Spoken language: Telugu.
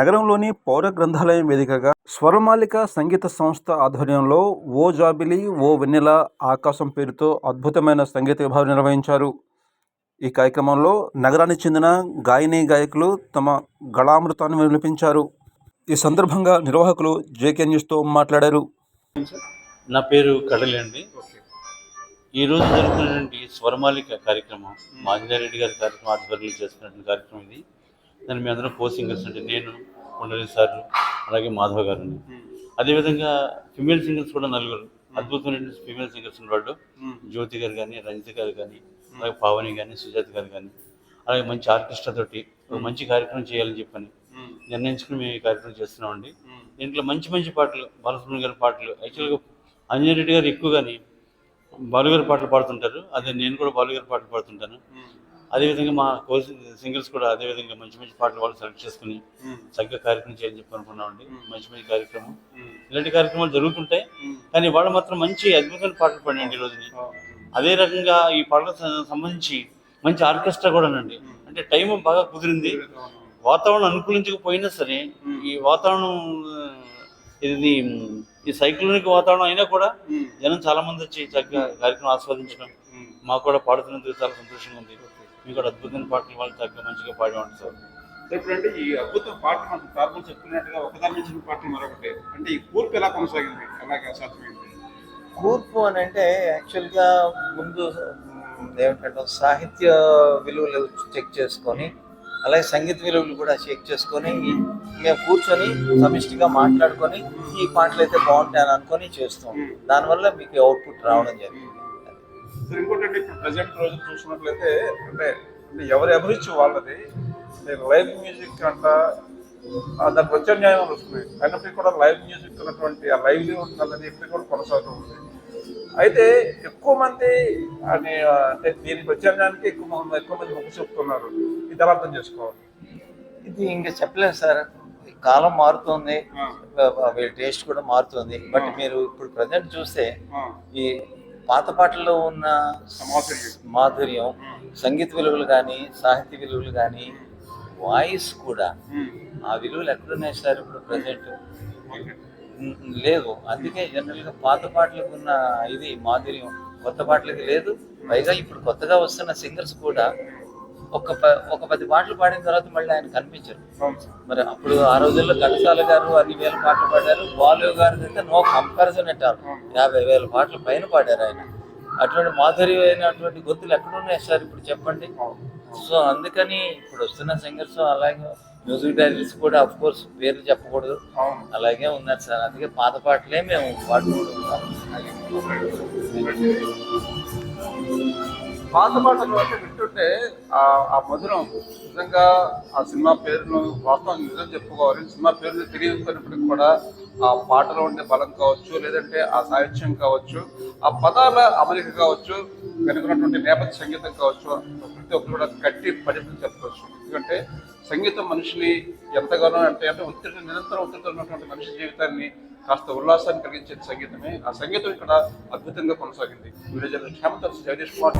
నగరంలోని పౌర గ్రంథాలయం వేదికగా స్వరమాలిక సంగీత సంస్థ ఆధ్వర్యంలో ఓ జాబిలి ఓ వెన్నెల ఆకాశం పేరుతో అద్భుతమైన సంగీత విభాగం నిర్వహించారు. ఈ కార్యక్రమంలో నగరానికి చెందిన గాయని గాయకులు తమ గళామృతాన్ని వినిపించారు. ఈ సందర్భంగా నిర్వాహకులు జేకే న్యూస్తో మాట్లాడారు. నా పేరు కడలి అండి. ఈరోజు జరుగుతున్నటువంటి స్వరమాలిక కార్యక్రమం మాంజారెడ్డి గారి కార్యక్రమం ఆధ్వర్యంలో చేస్తున్నటువంటి కార్యక్రమం ఇది. దాన్ని మీ అందరం కో సింగర్స్ అంటే నేను కొండలి సార్ అలాగే మాధవ్ గారు అదేవిధంగా ఫిమేల్ సింగర్స్ కూడా నలుగురు. అద్భుతమైన ఫిమేల్ సింగర్స్ ఉన్నవాళ్ళు. జ్యోతి గారు కానీ రంజిత గారు కానీ అలాగే పావని కానీ సుజాత గారు కానీ అలాగే మంచి ఆర్కెస్ట్రా తోటి ఒక మంచి కార్యక్రమం చేయాలని చెప్పని నిర్ణయించుకుని మేము ఈ కార్యక్రమం చేస్తున్నామండి. దీంట్లో మంచి మంచి పాటలు బాలసుబ్రహ్మణ్యం గారి పాటలు యాక్చువల్గా అంజనీ రెడ్డి గారు ఎక్కువగాని బాలుగారి పాటలు పాడుతుంటారు. అదే నేను కూడా బాలుగారి పాటలు పాడుతుంటాను. అదేవిధంగా మా కో సింగర్స్ కూడా అదేవిధంగా మంచి మంచి పాటలు వాళ్ళు సెలెక్ట్ చేసుకుని చక్కగా కార్యక్రమం చేయాలని చెప్పి అనుకున్నామండి మంచి మంచి కార్యక్రమం. ఇలాంటి కార్యక్రమాలు జరుగుతుంటాయి. కానీ వాళ్ళు మాత్రం మంచి అద్భుతమైన పాటలు పాడండి ఈ రోజుని. అదే రకంగా ఈ పాటలకు సంబంధించి మంచి ఆర్కెస్ట్రా కూడానండి అంటే టైం బాగా కుదిరింది. వాతావరణం అనుకూలించకపోయినా సరే ఈ వాతావరణం ఇది ఈ సైక్లోనిక్ వాతావరణం అయినా కూడా జనం చాలా మంది వచ్చి చక్కగా కార్యక్రమం ఆస్వాదించడం మాకు కూడా పాడుతున్నందుకు చాలా సంతోషంగా ఉంది. మీకు కూడా అద్భుతమైన పాటలు వాళ్ళు చక్కగా మంచిగా పాడేవాడు సార్. ఇప్పుడంటే ఈ అద్భుతం పాట మనం ప్రారంభం చెప్తున్నట్టుగా ఒకదాని నుంచి పాటలు మరొకటి. అంటే ఈ కూర్పు ఎలా కొనసాగింది? అలాగే సాధ్యమైంది కూర్పు అని అంటే యాక్చువల్గా ముందు ఏమిటంటే సాహిత్య విలువలు చెక్ చేసుకొని అలాగే సంగీత విలువలు కూడా చెక్ చేసుకొని ఈ- మేము కూర్చొని సమిష్టిగా మాట్లాడుకొని ఈ పాటలు అయితే బాగుంటాయని అనుకొని చేస్తాం. దానివల్ల మీకు అవుట్పుట్ రావడం జరిగింది. ఇంకోటి ఇప్పుడు ప్రజెంట్ రోజు చూసినట్లయితే అంటే అంటే ఎవరి అభిరుచి వాళ్ళది. లైవ్ మ్యూజిక్ అంట దానికి న్యాయాలు వస్తున్నాయి అయినప్పటికీ కూడా లైవ్ మ్యూజిక్ ఉన్నటువంటి ఆ లైవ్ ఉంటుందని ఇప్పటికి కూడా కొనసాగుతూ ఉంది. అయితే ఎక్కువ మంది అని అంటే దీనికి ప్రత్యామ్నాయానికి ఎక్కువ మంది ఎక్కువ మంది మొగ్గు చూపుతున్నారు. ఇది ఎలా అర్థం చేసుకోవాలి? ఇది ఇంకా చెప్పలేదు సార్. ఈ కాలం మారుతుంది. వీళ్ళ టేస్ట్ కూడా మారుతుంది. బట్ మీరు ఇప్పుడు ప్రజెంట్ చూస్తే ఈ పాత పాటల్లో ఉన్న మాధుర్యం. మాధుర్యం సంగీత విలువలు కానీ సాహిత్య విలువలు కానీ వాయిస్ కూడా ఆ విలువలు ఎక్కడున్నాయి సార్ ఇప్పుడు ప్రజెంట్. లేదు అందుకే జనరల్గా పాత పాటలకు ఉన్న ఇది మాధుర్యం. కొత్త పాటలకి లేదు. పైగా ఇప్పుడు కొత్తగా వస్తున్న సింగర్స్ కూడా ఒక ప ఒక పది పాటలు పాడిన తర్వాత మళ్ళీ ఆయన కనిపించరు. మరి అప్పుడు ఆ రోజుల్లో ఘంటసాల గారు అన్ని వేల పాటలు పాడారు. బాలు గారు అయితే నో కంపారిజన్ అంటారు యాభై వేల పాటలు పైన పాడారు ఆయన. అటువంటి మాధుర్యమైనటువంటి గొంతులు ఎక్కడున్నాయి సార్ ఇప్పుడు చెప్పండి? సో అందుకని ఇప్పుడు వస్తున్న సింగర్స్ అలాగే మ్యూజిక్ డైరెక్టర్స్ కూడా అఫ్ కోర్స్ పేర్లు చెప్పకూడదు. అలాగే ఉన్నారు సార్. అందుకే పాత పాటలే మేము పాడుకుంటున్నాం పాత పాటలు అంటే వింటుంటే ఆ మధురం నిజంగా ఆ సినిమా పేరును వాస్తవం నిజం చెప్పుకోవాలి. సినిమా పేరును తెలియకపోయినప్పటికీ కూడా ఆ పాటలో ఉండే బలం కావచ్చు లేదంటే ఆ సాహిత్యం కావచ్చు ఆ పదాల అమరిక కావచ్చు వెనుకున్నటువంటి నేపథ్య సంగీతం కావచ్చు ప్రతి ఒక్కరు కూడా కట్టి పడిపోయి చెప్పవచ్చు ఎందుకంటే సంగీతం మనిషిని ఎంతగానో అంటే అంటే ఒత్తిడి నిరంతరం ఒత్తిడితో ఉన్నటువంటి మనిషి జీవితాన్ని కాస్త ఉల్లాసాన్ని కలిగించే సంగీతమే ఆ సంగీతం ఇక్కడ అద్భుతంగా కొనసాగింది. Villager journalist Jagadish Kumar.